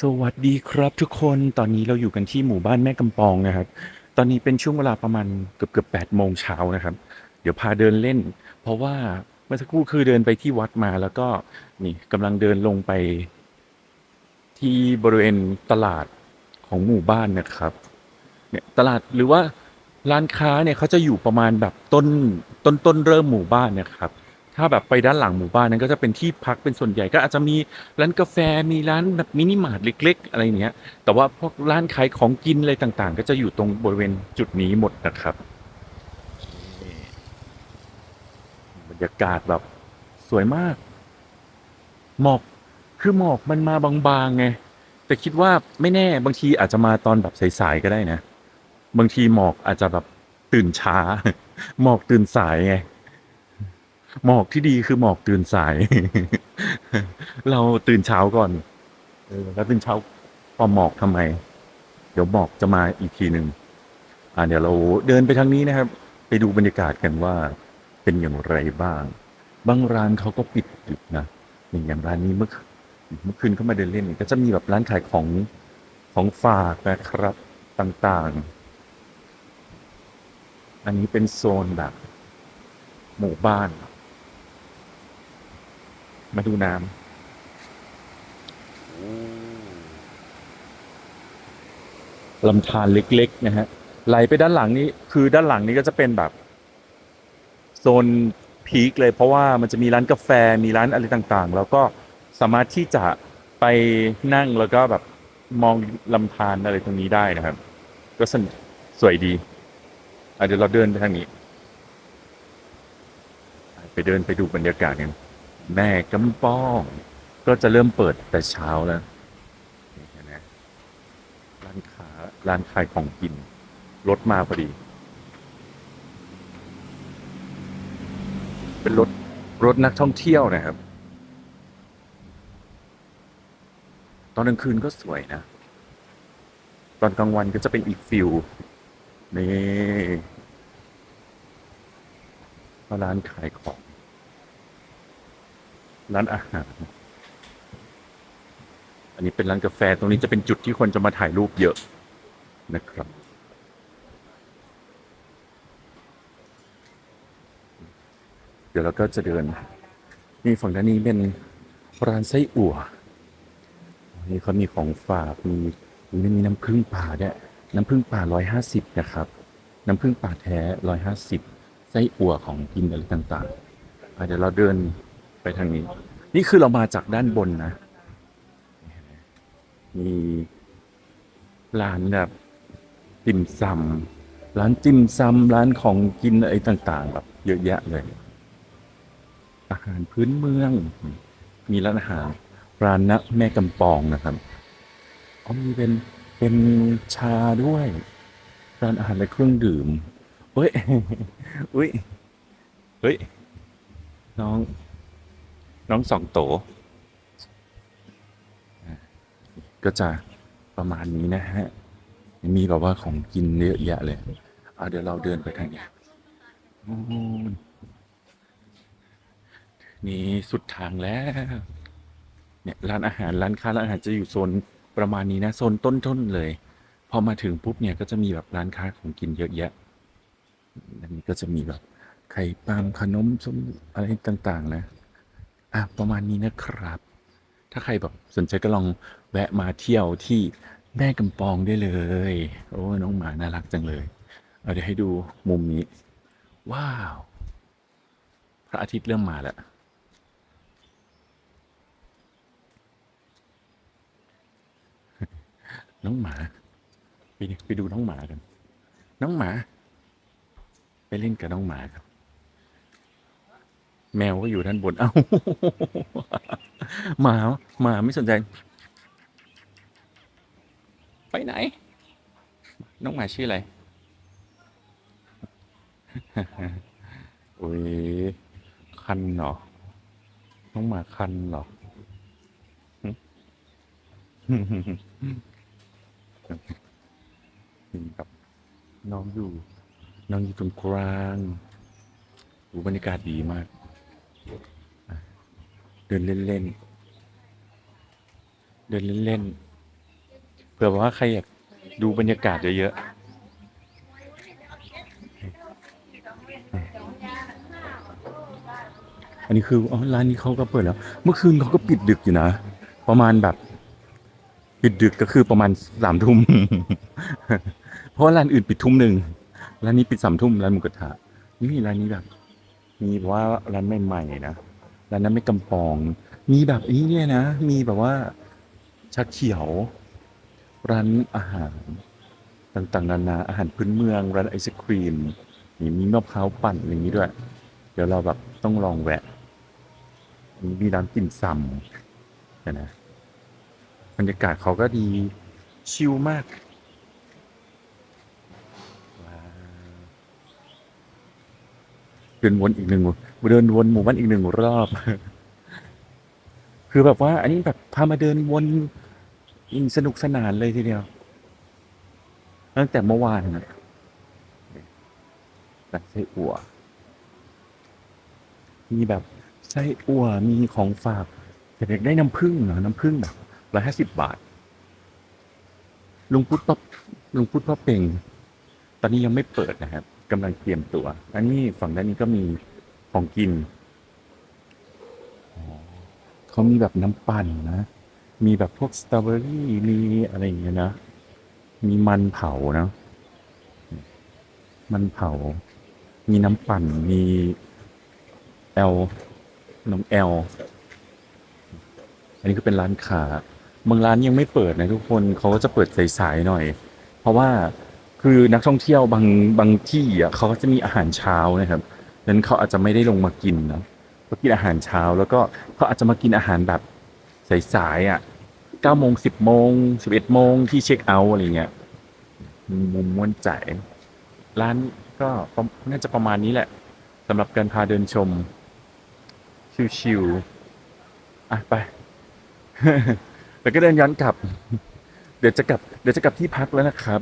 สวัสดีครับทุกคนตอนนี้เราอยู่กันที่หมู่บ้านแม่กำปองนะครับ ตอนนี้เป็นช่วงเวลาประมาณเกือบเกือบแปดโมงเช้านะครับ เดี๋ยวพาเดินเล่น เพราะว่าเมื่อสักครู่คือเดินไปที่วัดมาแล้วก็นี่กำลังเดินลงไป ที่บริเวณตลาดของหมู่บ้านนะครับเนี่ยตลาดหรือว่าร้านค้าเนี่ยเขาจะอยู่ประมาณแบบต้นต้นต้นเริ่มหมู่บ้านเนะครับ ถ้าแบบไปด้านหลังหมู่บ้านนั้นก็จะเป็นที่พักเป็นส่วนใหญ่ก็อาจจะมีร้านกาแฟมีร้านแบบมินิมาร์ทเล็ก ๆ อะไรอย่างเงี้ย แต่ว่าพวกร้านขายของกินอะไรต่างๆ ก็จะอยู่ตรงบริเวณจุดนี้หมดนะครับบรรยากาศแบบสวยมาก หมอกคือหมอกมันมาบางๆไงแต่คิดว่าไม่แน่บางทีอาจจะมาตอนแบบสายๆก็ได้นะ บางทีหมอกอาจจะแบบตื่นช้า หมอกตื่นสายไง หมอกที่ดีคือหมอกตื่นสาย เราตื่นเช้าก่อน เออ แล้วตื่นเช้าพอหมอกทำไม เดี๋ยวหมอกจะมาอีกทีหนึ่งอ่าเดี๋ยวเราเดินไปทางนี้นะครับ ไปดูบรรยากาศกันว่าเป็นอย่างไรบ้าง บางร้านเขาก็ปิดดึกนะอย่างร้านนี้เมื่อเมื่อคืนเข้ามาเดินเล่นก็จะมีแบบร้านขายของของฝากนะครับต่างๆ อันนี้เป็นโซนแบบหมู่บ้าน มาดูน้ำลำธารเล็กๆนะฮะไหลไปด้านหลังนี้คือด้านหลังนี้ก็จะเป็นแบบโซนพีคเลยเพราะว่ามันจะมีร้านกาแฟมีร้านอะไรต่างๆ แล้วก็สามารถที่จะไปนั่งแล้วก็แบบมองลำธารอะไรตรงนี้ได้นะครับ ก็สนสวยดีเดี๋ยวเราเดินไปทางนี้ ไปเดินไปดูบรรยากาศกัน แม่กำปอง ก็จะเริ่มเปิดแต่เช้าแล้วนี่นไหมร้านค้าร้านขายของกิน รถมาพอดี เป็นรถ รถนักท่องเที่ยวนะครับ ตอนกลางคืนก็สวยนะ ตอนกลางวันก็จะเป็นอีกฟิลนี่ร้านขายของ ร้านอาหารอันนี้เป็นร้านกาแฟตรงนี้จะเป็นจุดที่คนจะมาถ่ายรูปเยอะนะครับ เดี๋ยวเราก็จะเดิน นี่ฝั่งด้านนี้เป็นร้านไส้อั่วนี่เขามีของฝากมีมีมีน้ำผึ้งป่าด้วยน้ำผึ้งป่าร้อยห้าสิบนะครับ น้ำผึ้งป่าแท้ร้อยห้าสิบไส้อั่วของกินอะไรต่างๆเดี๋ยวเราเดิน ไปทางนี้ นี่คือเรามาจากด้านบนนะ มีร้านแบบติ่มซำร้านติ่มซำร้านของกินอะไรต่างๆแบบเยอะแยะเลย อาหารพื้นเมือง มีร้านอาหารร้านนะแม่กำปองนะครับอ๋อมีเป็นเป็นชาด้วยร้านอาหารและเครื่องดื่มเฮ้ยอุ้ยเฮ้ยน้อง น้องสองโต ก็จะประมาณนี้นะฮะ มีแบบว่าของกินเยอะแยะเลยเอาเดี๋ยวเราเดินไปทางนี้นี่สุดทางแล้ว เนี่ยร้านอาหารร้านค้าร้านอาหารจะอยู่โซนประมาณนี้นะโซนต้นๆเลย พอมาถึงปุ๊บเนี่ยก็จะมีแบบร้านค้าของกินเยอะแยะอันนี้ก็จะมีแบบไข่ปาล์มขนมส้มอะไรต่าง ๆ นะ อะประมาณนี้นะครับ ถ้าใครแบบสนใจก็ลองแวะมาเที่ยวที่แม่กำปองได้เลย โอ้น้องหมาน่ารักจังเลย เอาเดี๋ยวให้ดูมุมนี้ ว้าว พระอาทิตย์เริ่มมาแล้วน้องหมาไปไปดูน้องหมากัน น้องหมา ไปเล่นกับน้องหมาครับ แมวก็อยู่ด้านบน เอ้าหมาหมาไม่สนใจ ไปไหน น้องหมาชื่ออะไร โอ้ย คันเหรอ น้องหมาคันเหรอ นี่ครับ น้องอยู่ น้องอยู่ตรงกลางดูบรรยากาศดีมาก เดินเล่นๆ เดินเล่นๆ เผื่อว่าใครอยากดูบรรยากาศเยอะๆ อันนี้คืออ๋อร้านนี้เขาก็เปิดแล้ว เมื่อคืนเขาก็ปิดดึกอยู่นะ ประมาณแบบ ปิดดึกก็คือประมาณสามทุ่ม เพราะร้านอื่นปิดทุ่มหนึ่ง ร้านนี้ปิดสามทุ่มร้านหมูกระทะนี่ร้านนี้แบบ มีแบบว่าร้านใหม่ๆนะร้านนั้นไม่กำปอง มีแบบนี้เนี่ยนะ มีแบบว่าชาเขียว ร้านอาหาร ต่างๆนานาอาหารพื้นเมือง ร้านไอศครีมนี่มีมะพร้าวปั่นอย่างนี้ด้วย เดี๋ยวเราแบบต้องลองแวะมีร้านติ่มซำเห็นนะบรรยากาศเขาก็ดีชิลมากว้าวเดินวนอีกหนึ่งเดินวนหมู่บ้านอีกหนึ่งรอบ คือแบบว่า อันนี้แบบพามาเดินวนอินสนุกสนานเลยทีเดียว ตั้งแต่เมื่อวานนะแบบไส้อั่ว มีแบบไส้อั่วมีของฝากเด็กได้น้ำผึ้งเหรอน้ำผึ้งแบบร้อยห้าสิบบาทลุงพุทธป๊อปลุงพุทธพ่อเป่ง ตอนนี้ยังไม่เปิดนะครับ กำลังเตรียมตัว อันนี้ฝั่งด้านนี้ก็มีของกิน เขามีแบบน้ำปั่นนะ มีแบบพวกสตรอเบอรี่ มีอะไรอย่างเงี้ยนะ มีมันเผานะ มันเผา มีน้ำปั่น มีแอลนมแอล อันนี้ก็เป็นร้านค้าบางร้านยังไม่เปิดนะทุกคนเขาก็จะเปิดสายๆหน่อย เพราะว่า คือนักท่องเที่ยวบางบางที่อะเขาก็จะมีอาหารเช้านะครับดังนั้นเขาอาจจะไม่ได้ลงมากินนะเขากินอาหารเช้า แล้วก็เขาอาจจะมากินอาหารแบบสายๆอะเก้าโมงสิบโมงสิบเอ็ดโมงที่เช็คเอาท์อะไรเงี้ยมุมม้วนใจร้านก็น่าจะประมาณนี้แหละสำหรับการพาเดินชม ชิวๆอะไป แล้วก็เดินย้อนกลับ เดี๋ยวจะกลับ เดี๋ยวจะกลับที่พักแล้วนะครับ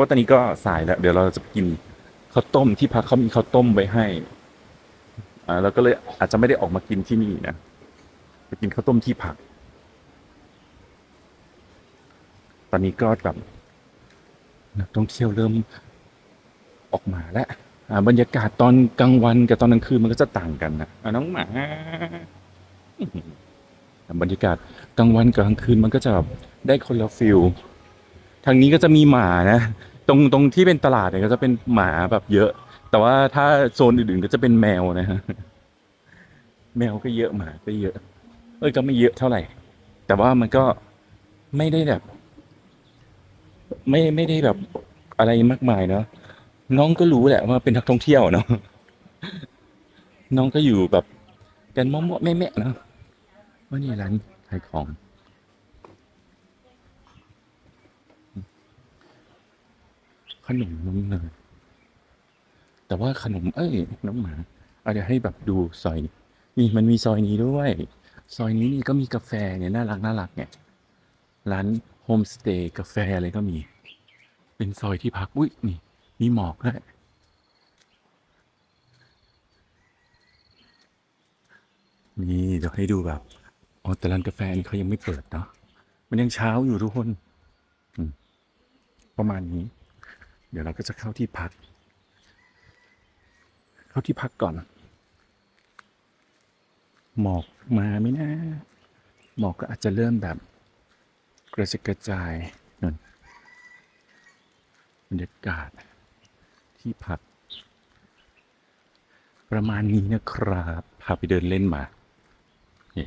ราะตอนนี้ก็สายแล้ว เดี๋ยวเราจะไปกินข้าวต้มที่พักเขามีข้าวต้มไว้ให้อ่าเราก็เลยอาจจะไม่ได้ออกมากินที่นี่นะไปกินข้าวต้มที่พัก ตอนนี้ก็แบบนักท่องเที่ยวเริ่มออกมาแล้วอ่าบรรยากาศตอนกลางวันกับตอนกลางคืนมันก็จะต่างกันนะอะน้องหมาบรรยากาศกลางวันกับกลางคืนมันก็จะแบบได้คนละฟิลทางนี้ก็จะมีหมานะ ตรงตรงที่เป็นตลาดเนี่ยก็จะเป็นหมาแบบเยอะ แต่ว่าถ้าโซนอื่นๆก็จะเป็นแมวนะฮะแมวก็เยอะหมาก็เยอะ เอ้ยก็ไม่เยอะเท่าไหร่ แต่ว่ามันก็ไม่ได้แบบ ไม่ไม่ได้แบบอะไรมากมายเนาะน้องก็รู้แหละว่าเป็นนักท่องเที่ยวเนาะน้องก็อยู่แบบกันมะๆแม่ๆเนาะว่านี่ร้านขายของ นมน้ำเนยแต่ว่าขนมเอ้ยน้ำหมาเอาเดี๋ยวให้แบบดูซอยนี่มันมีซอยนี้ด้วย ซอยนี้นี่ก็มีกาแฟเนี่ยน่ารักน่ารักเนี่ยร้านโฮมสเตย์กาแฟอะไรก็มี เป็นซอยที่พักอุ้ยนี่มีหมอกด้วยนี่เดี๋ยวให้ดูแบบอ๋อแต่ร้านกาแฟนี่เขายังไม่เปิดเนาะมันยังเช้าอยู่ทุกคน ประมาณนี้ เดี๋ยวเราก็จะเข้าที่พัก เข้าที่พักก่อน หมอกมาไหมนะ หมอกก็อาจจะเริ่มแบบกระจกระจายนั่นบรรยากาศที่พัก ประมาณนี้นะครับ พาไปเดินเล่นมาเย้